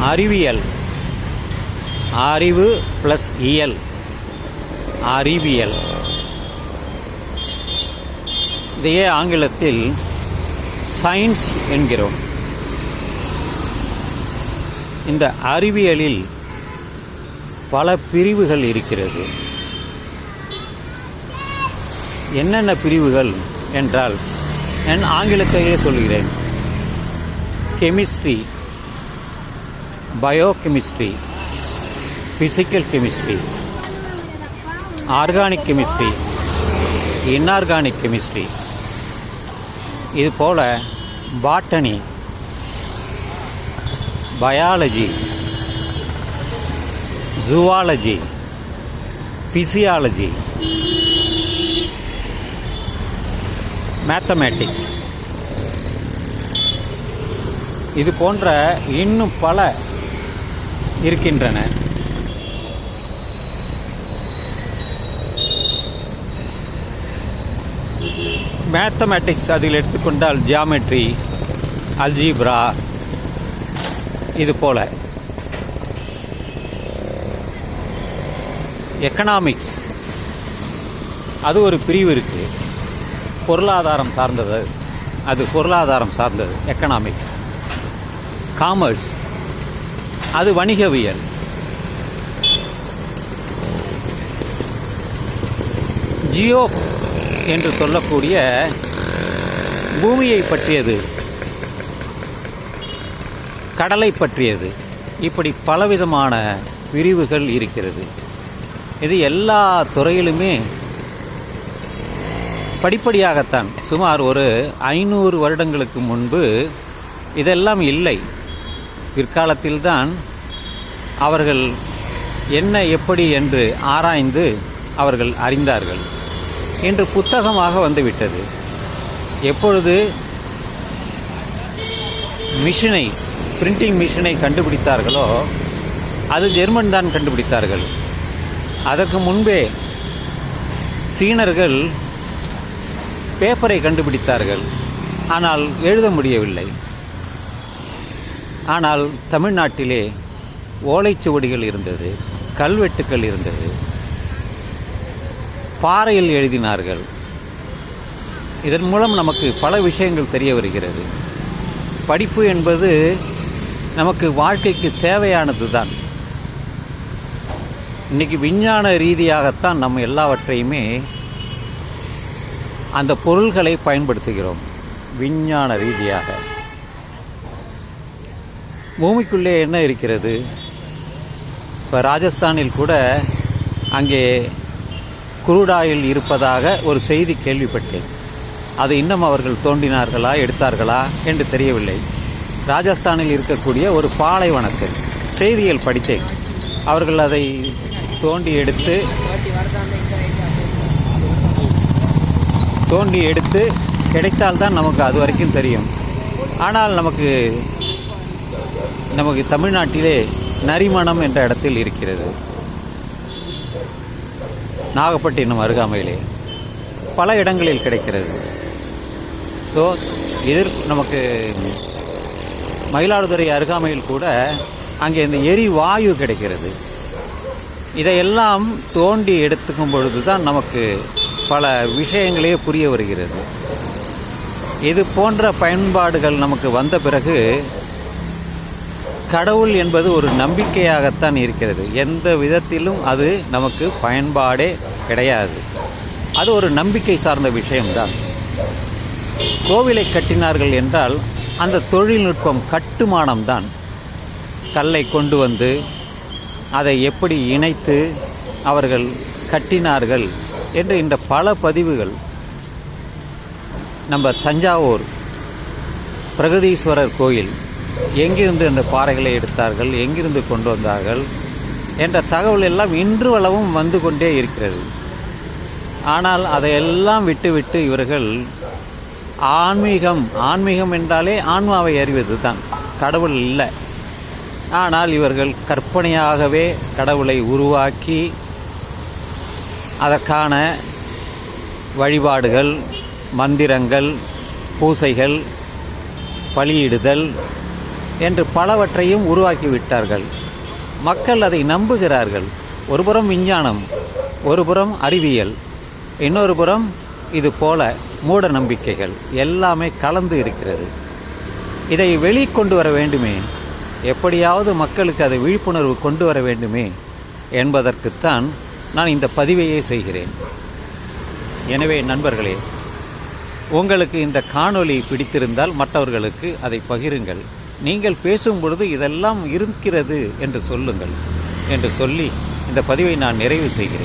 அறிவியல். அறிவு ப்ளஸ் இயல். அறிவியல். இதையே ஆங்கிலத்தில் சயின்ஸ் என்கிறோம். இந்த அறிவியலில் பல பிரிவுகள் இருக்கிறது. என்னென்ன பிரிவுகள் என்றால் நான் ஆங்கிலத்தையே சொல்கிறேன். Chemistry biochemistry physical chemistry organic chemistry inorganic chemistry இது போல் botany biology zoology physiology mathematics இது போன்ற இன்னும் பல இருக்கின்றன. மேத்தமேட்டிக்ஸ் அதில் எடுத்துக்கொண்டால் ஜியாமெட்ரி அல்ஜீப்ரா இது போல எக்கனாமிக்ஸ் அது ஒரு பிரிவு இருக்குது பொருளாதாரம் சார்ந்தது. அது பொருளாதாரம் சார்ந்தது. எக்கனாமிக்ஸ் காமர்ஸ் அது வணிகவியல் ஜியோ என்று சொல்லக்கூடிய பூமியை பற்றியது கடலை பற்றியது இப்படி பலவிதமான பிரிவுகள் இருக்கிறது. இது எல்லா துறையிலுமே படிப்படியாகத்தான் சுமார் ஒரு ஐநூறு வருடங்களுக்கு முன்பு இதெல்லாம் இல்லை. பிற்காலத்தில்தான் அவர்கள் என்ன எப்படி என்று ஆராய்ந்து அவர்கள் அறிந்தார்கள். இன்று புத்தகமாக வந்துவிட்டது. எப்பொழுது மிஷினை பிரிண்டிங் மிஷினை கண்டுபிடித்தார்களோ அது ஜெர்மன் தான் கண்டுபிடித்தார்கள். அதற்கு முன்பே சீனர்கள் பேப்பரை கண்டுபிடித்தார்கள். ஆனால் எழுத முடியவில்லை. ஆனால் தமிழ்நாட்டிலே ஓலைச்சுவடிகள் இருந்தது கல்வெட்டுக்கள் இருந்தது. பாறையில் எழுதினார்கள். இதன் மூலம் நமக்கு பல விஷயங்கள் தெரிய வருகிறது. படிப்பு என்பது நமக்கு வாழ்க்கைக்கு தேவையானது தான் இன்னைக்கு விஞ்ஞான ரீதியாகத்தான் நம்ம எல்லாவற்றையுமே அந்த பொருள்களை பயன்படுத்துகிறோம் விஞ்ஞான ரீதியாக. பூமிக்குள்ளே என்ன இருக்கிறது? இப்போ ராஜஸ்தானில் கூட அங்கே குருடாயில் இருப்பதாக ஒரு செய்தி கேள்விப்பட்டேன். அது இன்னும் அவர்கள் தோண்டினார்களா எடுத்தார்களா என்று தெரியவில்லை. ராஜஸ்தானில் இருக்கக்கூடிய ஒரு பாலைவனத்தில் செய்தியில் படித்தேன். அவர்கள் அதை தோண்டி எடுத்து தோண்டி எடுத்து கிடைத்தால்தான் நமக்கு அது வரைக்கும் தெரியும். ஆனால் நமக்கு நமக்கு தமிழ்நாட்டிலே நரிமணம் என்ற இடத்தில் இருக்கிறது. நாகப்பட்டினம் அருகாமையிலே பல இடங்களில் கிடைக்கிறது. ஸோ எதிர் நமக்கு மயிலாடுதுறை அருகாமையில் கூட அங்கே இந்த எரிவாயு கிடைக்கிறது. இதையெல்லாம் தோண்டி எடுத்துக்கும் பொழுது தான் நமக்கு பல விஷயங்களே புரிய வருகிறது. இது போன்ற பயன்பாடுகள் நமக்கு வந்த பிறகு கடவுள் என்பது ஒரு நம்பிக்கையாகத்தான் இருக்கிறது. எந்த விதத்திலும் அது நமக்கு பயன்பாடே கிடையாது. அது ஒரு நம்பிக்கை சார்ந்த விஷயம்தான். கோவிலை கட்டினார்கள் என்றால் அந்த தொழில்நுட்பம் கட்டுமானம்தான். கல்லை கொண்டு வந்து அதை எப்படி இணைத்து அவர்கள் கட்டினார்கள் என்று இந்த பல பதிவுகள் நம்ம தஞ்சாவூர் பிரகதீஸ்வரர் கோயில் எங்கிருந்து அந்த பாறைகளை எடுத்தார்கள் எங்கிருந்து கொண்டு வந்தார்கள் என்ற தகவல் எல்லாம் இன்று அளவும் வந்து கொண்டே இருக்கிறது. ஆனால் அதையெல்லாம் விட்டுவிட்டு இவர்கள் ஆன்மீகம் ஆன்மீகம் என்றாலே ஆன்மாவை அறிவது தான் கடவுள் இல்லை. ஆனால் இவர்கள் கற்பனையாகவே கடவுளை உருவாக்கி அதற்கான வழிபாடுகள் மந்திரங்கள் பூசைகள் பலியிடுதல் என்று பலவற்றையும் உருவாக்கி விட்டார்கள் மக்கள் அதை நம்புகிறார்கள். ஒருபுறம் விஞ்ஞானம் ஒருபுறம் அறிவியல் இன்னொரு புறம் இது போல மூட நம்பிக்கைகள் எல்லாமே கலந்து இருக்கிறது. இதை வெளிக்கொண்டு வர வேண்டுமே? எப்படியாவது மக்களுக்கு அதை விழிப்புணர்வு கொண்டு வர வேண்டுமே? என்பதற்குத்தான் நான் இந்த பதிவையே செய்கிறேன். எனவே நண்பர்களே உங்களுக்கு இந்த காணொளி பிடித்திருந்தால் மற்றவர்களுக்கு அதை பகிருங்கள். நீங்கள் பேசும் பொழுது இதெல்லாம் இருக்கிறது என்று சொல்லுங்கள் என்று சொல்லி இந்த பதிவை நான் நிறைவு செய்கிறேன்.